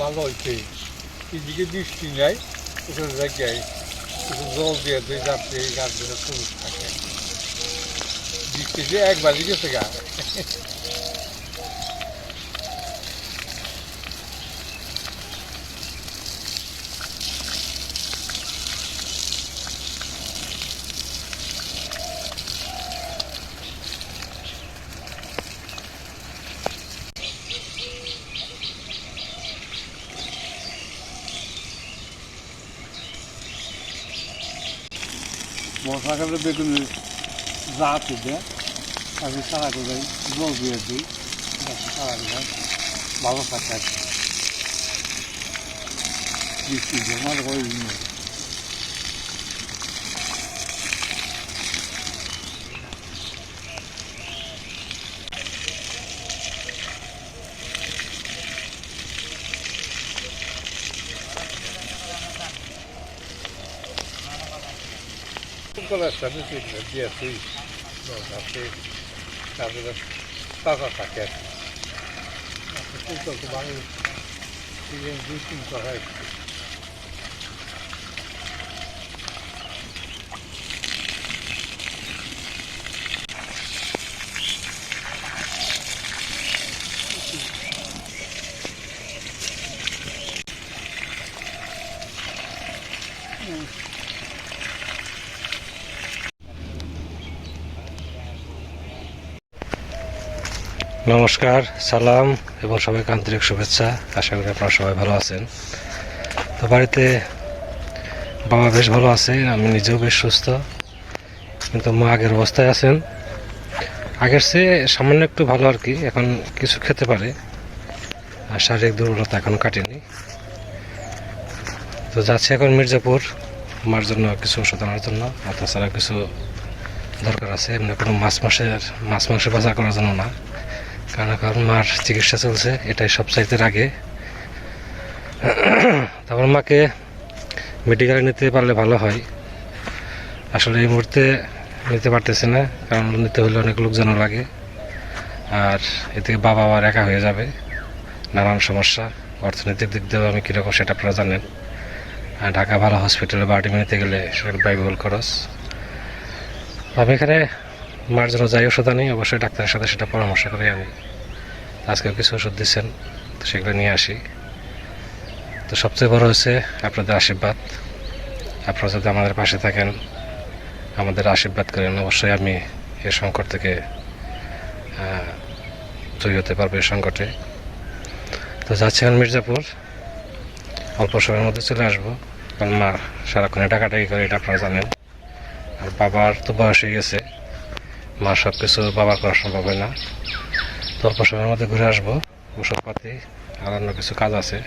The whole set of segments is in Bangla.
ভালো হয়েছে এদিকে বৃষ্টি নাই ওখানে জায়গায় একটু জল দিয়ে দিয়ে যাচ্ছে এই গাছগুলো সবুজ থাকে বৃষ্টি দিয়ে একবার গেছে গা বর্ষাকালে বেগুনের জাত দেয় আমি সারা করে জল দিয়ে দিই গাছে সারা করে ভালো থাকে আর কি। বৃষ্টি জমা হয় না কলারটা বেশি দিয়ে তুই আপনি তারপরে তাজা থাকে আর কি ফুলটা তো ভালো দুই তিনশো হয় নমস্কার, সালাম এবং সবাইকে আন্তরিক শুভেচ্ছা। আশা করি আপনারা সবাই ভালো আছেন। তো বাড়িতে বাবা বেশ ভালো আছে আমি নিজেও বেশ সুস্থ। কিন্তু মা আগের অবস্থায় আছেন। আগের চেয়ে সামান্য একটু ভালো আর কি, এখন কিছু খেতে পারে। আর শারীরিক দুর্বলতা এখন কাটেনি। তো যাচ্ছি এখন মির্জাপুর, মার জন্য কিছু ওষুধ আনার জন্য। আর তাছাড়া কিছু দরকার আছে, এমনি কোনো মাছ মাসের মাছ মাংস বাজার করার জন্য না। কারণ মার চিকিৎসা চলছে, এটাই সব চাইতে আগে তারপর মাকে মেডিকেলে নিতে পারলে ভালো হয়। আসলে এই মুহূর্তে নিতে পারতেছে না, কারণ নিতে হলে অনেক লোকজন লাগে। আর এতে বাবা আবার একা হয়ে যাবে, নানান সমস্যা। অর্থনৈতিক দিক দিয়েও আমি কীরকম সেটা আপনারা জানেন। ঢাকা ভালো হসপিটালে বাড়ি নিতে গেলে সেখানে ব্যয়বহুল খরচ। আমি এখানে মার জন্য যাই ওষুধ আনি, অবশ্যই ডাক্তারের সাথে সেটা পরামর্শ করে আনি আজকেও কিছু ওষুধ দিচ্ছেন তো সেগুলো নিয়ে আসি। তো সবচেয়ে বড় হচ্ছে আপনাদের আশীর্বাদ। আপনারা যদি আমাদের পাশে থাকেন, আমাদের আশীর্বাদ করেন, অবশ্যই আমি এ সংকট থেকে জয়ী হতে পারব এই সংকটে। তো যাচ্ছি মির্জাপুর। অল্প সময়ের মধ্যে চলে আসব। কারণ মা সারাক্ষণে টাকাটাকি করে, এটা আপনারা জানেন। আর বাবার তো বয়স হয়ে গেছে। মা সব কিছু বাবার করা সম্ভব হয় না। তো অল্প সময়ের মধ্যে ঘুরে আসব। ওষুধপাতি, আর অন্য কিছু কাজ আছে।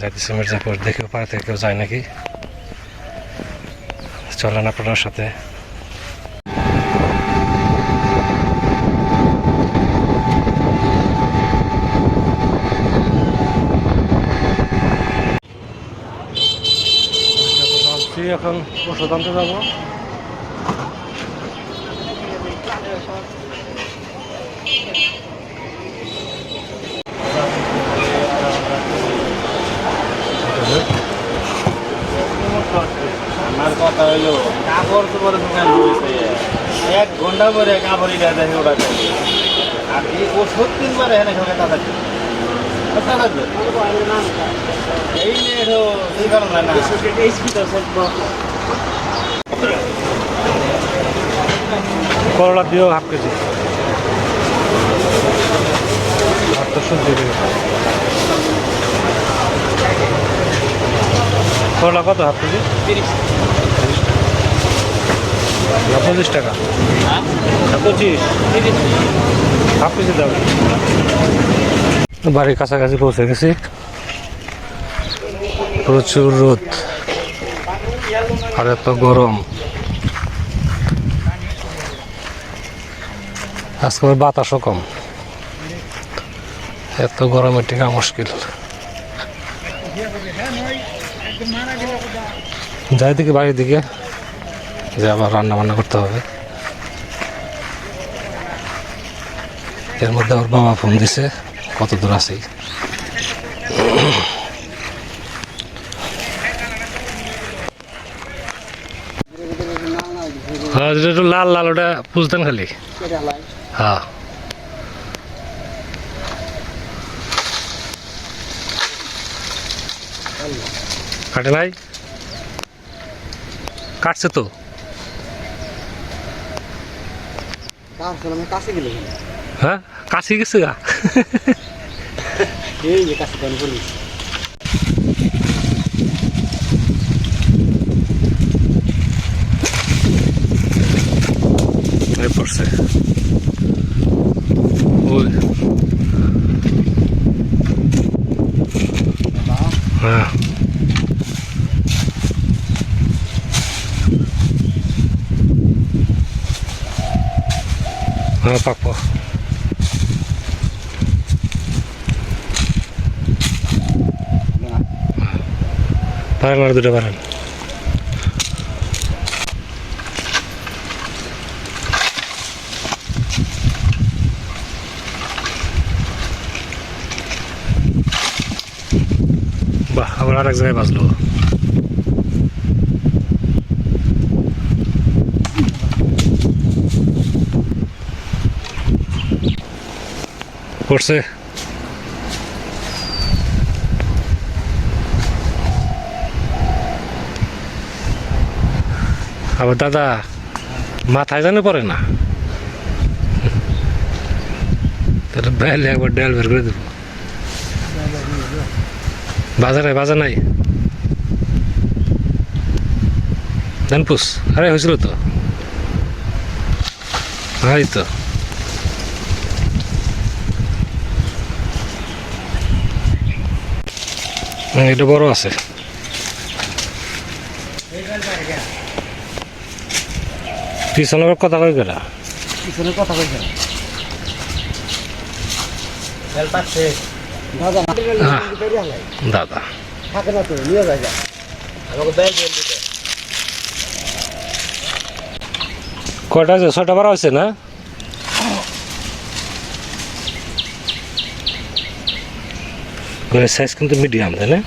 যাইতেছি মির্জাপুর। দেখেও পাড়া থেকে কেউ যায় নাকি? চলেন আপনার সাথে। এখন ওষুধ আনতে যাব আমার কথা হইল কাপড় তো পরে দোকান রয়েছে। এক ঘণ্টা পরে কাপড় এটা দেখে ওটা আর এখানে সঙ্গে তাদের এই নিয়ে এই কারণ না। করলা দিও হাফ কেজি। করলা কত হাফ কেজি? না পঁচিশ। টাকা পঁচিশ দাও বাড়ির কাছাকাছি পৌঁছে গেছি। প্রচুর রোদ। আর এত গরম। আজকে বাতাসও কম। এত গরমে টিকা মুশকিল। যাই দিকে বাড়ির দিকে। যে আবার রান্না বান্না করতে হবে। এর মধ্যে ওর বাবা ফোন দিছে কত দূর আছে। হ্যাঁ একটু লাল লাল ওটা পুজতেন খালি। হ্যাঁ। কাটে নাই? কাটছে তো কাছে গেলে হ্যাঁ? কাছে গেছে গা? এই যে কাছে পারেন আর দুটো পারেন বাহ আবার আর এক জায়গায় বাজলো পড়ছে। আবার দাদা মাথায় জানে পড়ে না। তাহলে বেলে একবার ডাল বের করে দেবো। বাজারে বাজার নাই? ধানপুস? আরে হয়েছিল তো। এই তো। হ্যাঁ, এটা বড় আছে। পিছনে আবার কথা কই গেলা পিছনে কথা তেল পাচ্ছে। দাদা হ্যাঁ। দাদা। থাকে না তো নিয়ে যায় আমাকে বেল বেল দিতে। কয়টা আছে ছয়টা বারো হয়েছে না? সাইজ কিন্তু মিডিয়াম তাই না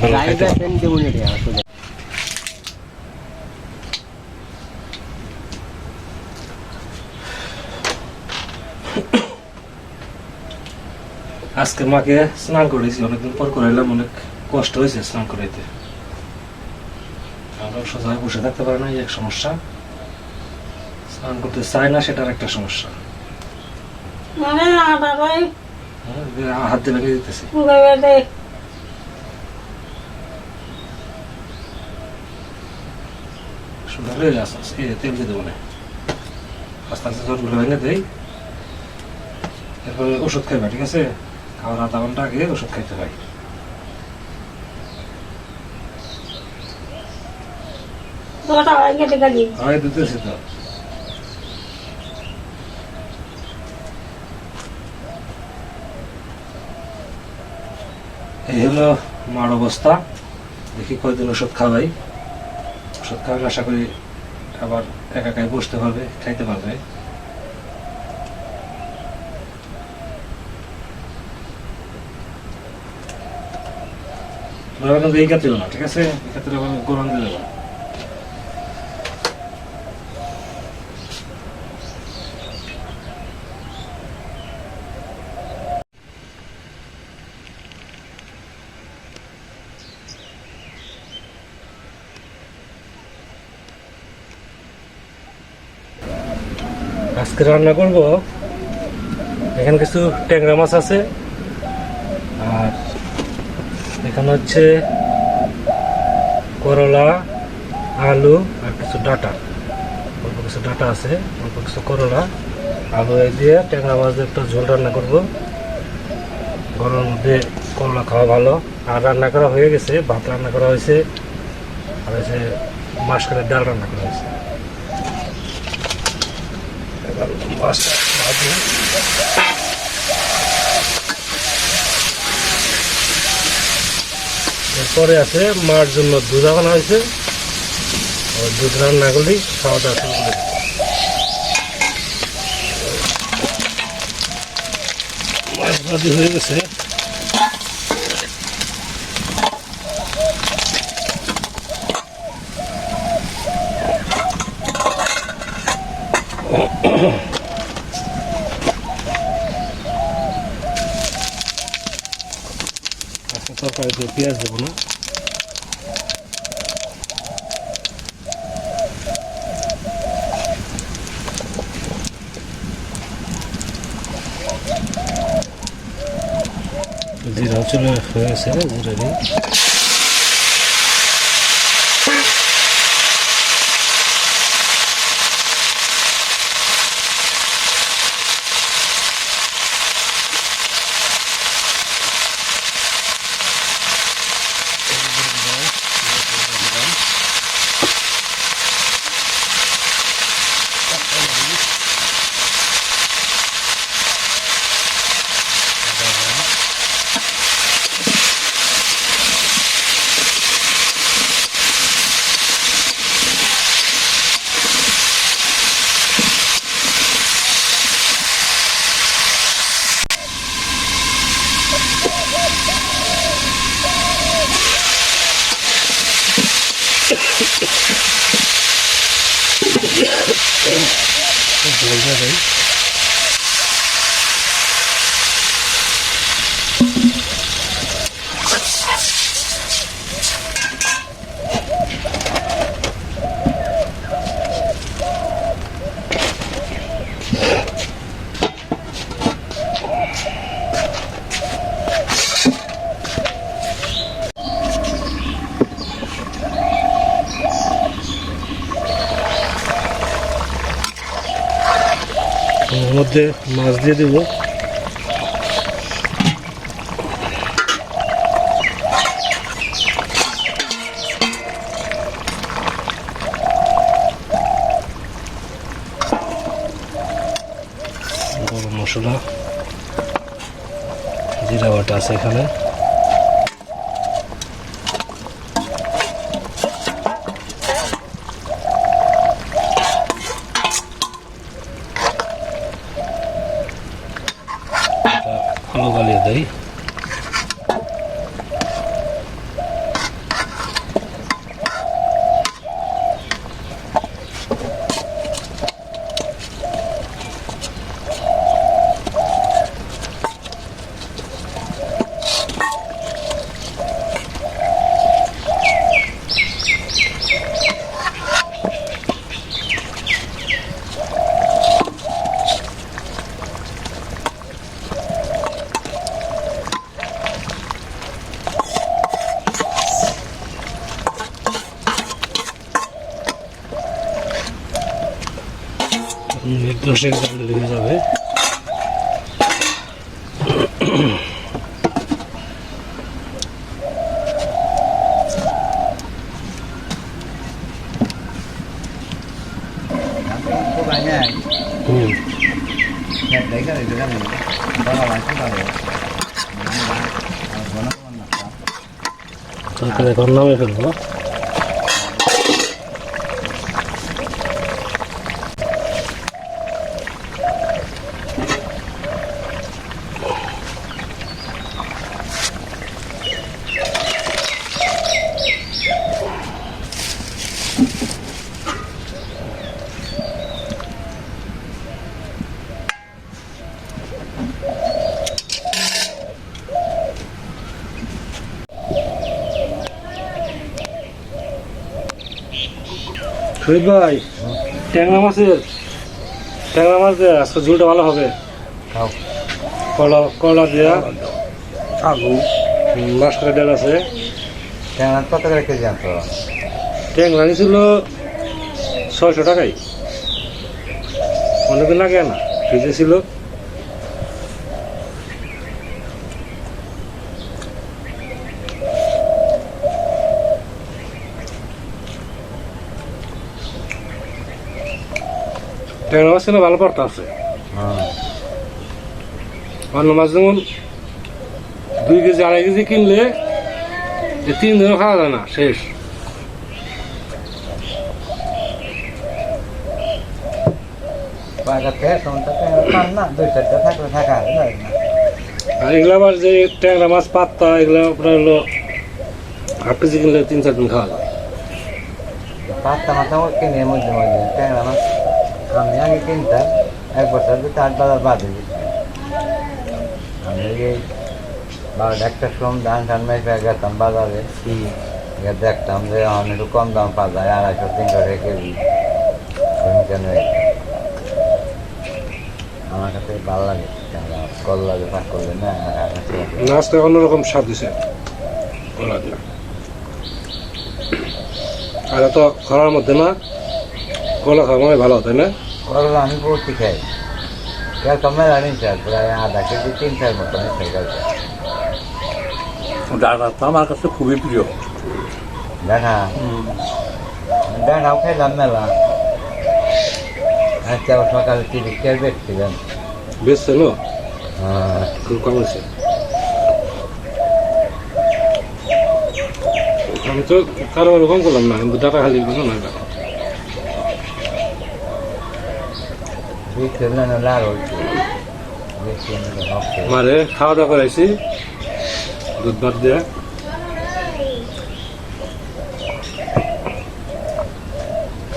ভালো খাইতে রাইজা পারো। ট্রেন দেবো নি রে আসলে আজকে মাকে স্নান করেছি অনেকদিন পর করাইলাম অনেক কষ্ট হয়েছে স্নান করাইতে। আমরা সোজা বসে থাকতে পারে না এক সমস্যা। স্নান করতে চায় না সেটার একটা সমস্যা। মানে হ্যাঁ, হাত দিয়ে লাগিয়ে দিতেছি। সুন্দর আসে আজকে তেল দিয়ে দেবো না। আস্তে আস্তে জলগুলো ভেঙে দেই। এরপরে ওষুধ খাইবা ঠিক আছে? খাওয়ার আধা ঘণ্টা আগে ওষুধ খাইতে হয়। দিতেছি তো। এই হলো মার অবস্থা। দেখি কয়দিন ওষুধ খাওয়াই। ওষুধ খাওয়ালে আশা করি আবার একা একাই বসতে পারবে খাইতে পারবে। ক্ষেত্রে না, ঠিক আছে? এই ক্ষেত্রে গরম দিয়ে দেবো। আজকে রান্না করব। এখানে কিছু ট্যাংরা মাছ আছে আর এখানে হচ্ছে করলা, আলু আর কিছু ডাটা। অল্প কিছু ডাটা আছে, অল্প কিছু করলা। আলু এই দিয়ে ট্যাংরা মাছ দিয়ে একটা ঝোল রান্না করব। গরমের মধ্যে করলা খাওয়া ভালো। আর রান্না করা হয়ে গেছে, ভাত রান্না করা হয়েছে, আর হচ্ছে মাসকালের ডাল রান্না করা হয়েছে। পরে আছে, মার জন্য দুধ আনা হয়েছে। দুধ রান্না করলেই খাওয়া দাওয়া মাছ ভাজি হয়ে গেছে। আজকে তরকারিতে পেঁয়াজ দেবো না জিরা চলে হয়ে গেছে জিরা দিই বোঝা যায় এর মধ্যে মাছ দিয়ে দেবো। গরম মশলা জিরা বাটা আছে এখানে। ahí. আলু গালিয়ে দেই মিনিট দশেক জাল লেগে যাবে হুম তারপরে এখন নামে ফেলব শহীদ ভাই ট্যাংরা মাছের ট্যাংরা মাছ দেয়া আজকে ঝুলটা ভালো হবে। খাও। কলা কলা দেয়া। আলু মাছটা ডাল আছে। ট্যাংরা কত করে কেজি আনতো ট্যাংরা নিয়েছিল ছয়শো টাকাই অনেকদিন লাগে না ফ্রিজে ছিল। ট্যাংরা মাছ ছিল ভালো পড়তে আছে। অন্য মাছ যেমন দুই কেজি আড়াই কেজি কিনলে তিন দিনও খাওয়া যায় না শেষ। আর এগুলো আবার যে ট্যাংরা মাছ পাত্তা এগুলো আপনার হলো হাফ কেজি কিনলে তিন চার দিন খাওয়া যায়। পাঁচটা মাথা কিনে মধ্যে মধ্যে ট্যাংরা মাছ। আমি আগে কিনতাম, এক বছর দুটো আট বাজার বাদে আমি এই বারোটা একটার সময় ধান টান মেপে গেতাম বাজারে গিয়ে দেখতাম যে এখন একটু কম দাম পাওয়া যায়, আড়াইশো, তিনশো টাকা কেজি। কেন আমার কাছে ভালো লাগে করলা যে পাক করলে না মাছটা অন্যরকম স্বাদ দিছে কলা আর তো খরার মধ্যে না, কলা খাওয়া মানে ভালো তাই না? করলা আমি বহুতই খাই। কালকে মেলা নিচ্ছে প্রায় আধা কেজি তিন চার মতো নিচ্ছে কালকে ডাটা তো আমার কাছে খুবই প্রিয়। দেখা। দেখাও খাইলাম মেলা আজকে আবার সকালে টিভি কে দেখছিলেন বেশ ছিল হ্যাঁ, খুব কম হয়েছে। আমি তো কারও ওরকম করলাম না কিন্তু টাকা খালি কোনো না। মারে খাওয়া দাওয়া করাইছি। দুধ ভাত দিয়ে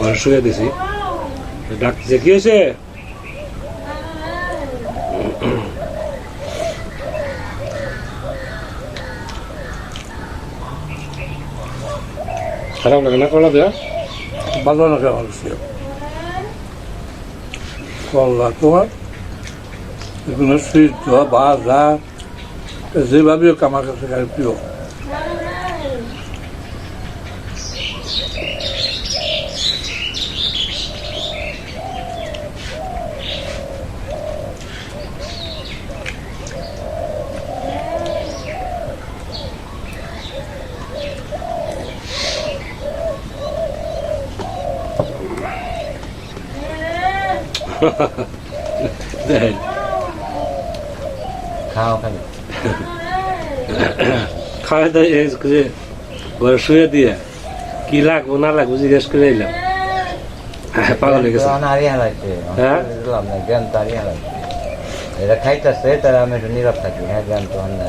ঘরে শুয়ে দিছি। ডাকছে, কি হয়েছে? খারাপ লাগে না করলা দেয়া ভালো লাগে কাছে করলা তোমার এগুলো সিদ্ধ ভাজা যেভাবে হোক আমার কাছে প্রিয়। দেখেন খাও খালি খাওয়া দাওয়া ঘরে শুয়ে দিয়ে কি লাগবো না লাগবো জিজ্ঞেস করে এলাম পাগল হয়ে গেছে হ্যাঁ? জ্ঞান তো হারি হারাইছে এটা খাইতেছে তারা আমি একটু নীরব থাকি হ্যাঁ জ্ঞান তো অন্য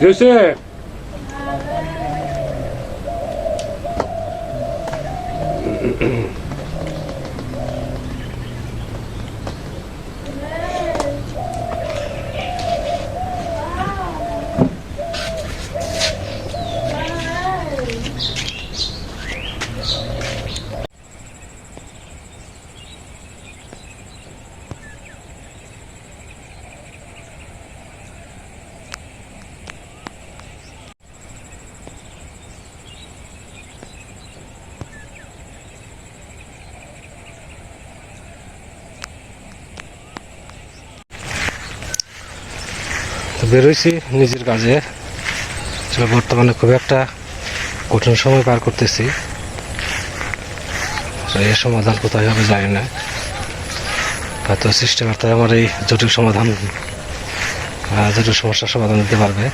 নাই করলে বেরোইছি নিজের কাজে। আসলে বর্তমানে খুব একটা কঠিন সময় পার করতেছি। এর সমাধান কোথায় হবে জানি না। হয়তো সৃষ্টিকর্তা আমার এই জটিল সমাধান জটিল সমস্যার সমাধান দিতে পারবে।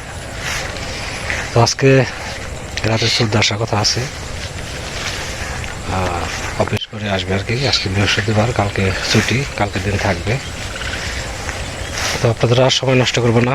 তো আজকে রাতে চোদ্দ আসার কথা আছে। অফিস করে আসবে আর কি, আজকে বৃহস্পতিবার, কালকে ছুটি, কালকে দিন থাকবে। তো আপনাদের আর সময় নষ্ট করব না।